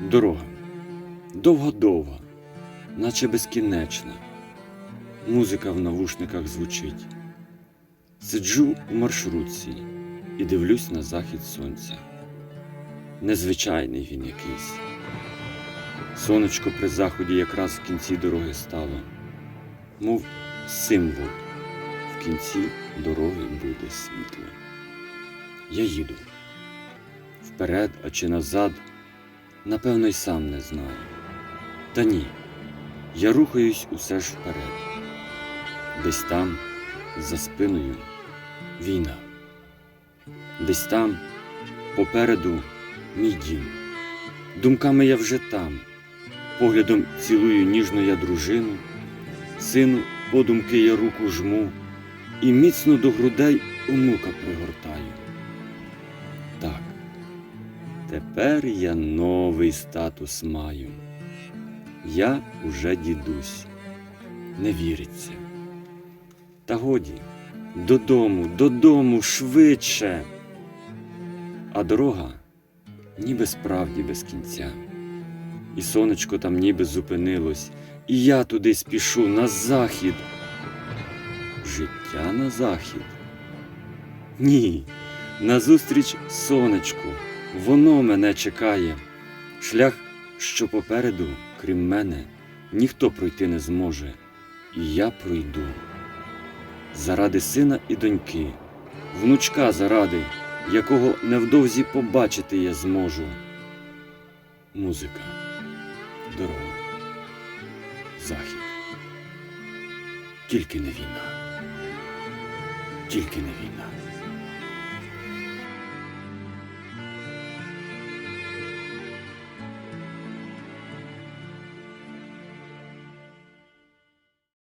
Дорога. Довга-довга, наче безкінечна. Музика в навушниках звучить. Сиджу у маршрутці і дивлюсь на захід сонця. Незвичайний він якийсь. Сонечко при заході якраз в кінці дороги стало, мов символ. В кінці дороги буде світло. Я їду. Вперед, а чи назад, напевно, й сам не знаю. Та ні, я рухаюсь усе ж вперед. Десь там, за спиною, війна. Десь там, попереду, мій дім. Думками я вже там, поглядом цілую ніжно я дружину, сину подумки я руку жму і міцно до грудей онука пригортаю. Тепер я новий статус маю. Я уже дідусь, не віриться. Та годі, додому, додому, швидше. А дорога ніби справді без кінця. І сонечко там ніби зупинилось, і я туди спішу на захід. Життя на захід. Ні, назустріч сонечку, воно мене чекає. Шлях, що попереду, крім мене, ніхто пройти не зможе, і я пройду. Заради сина і доньки, внучка заради, якого невдовзі побачити я зможу. Музика, дорога, захід. Тільки не війна. Тільки не війна.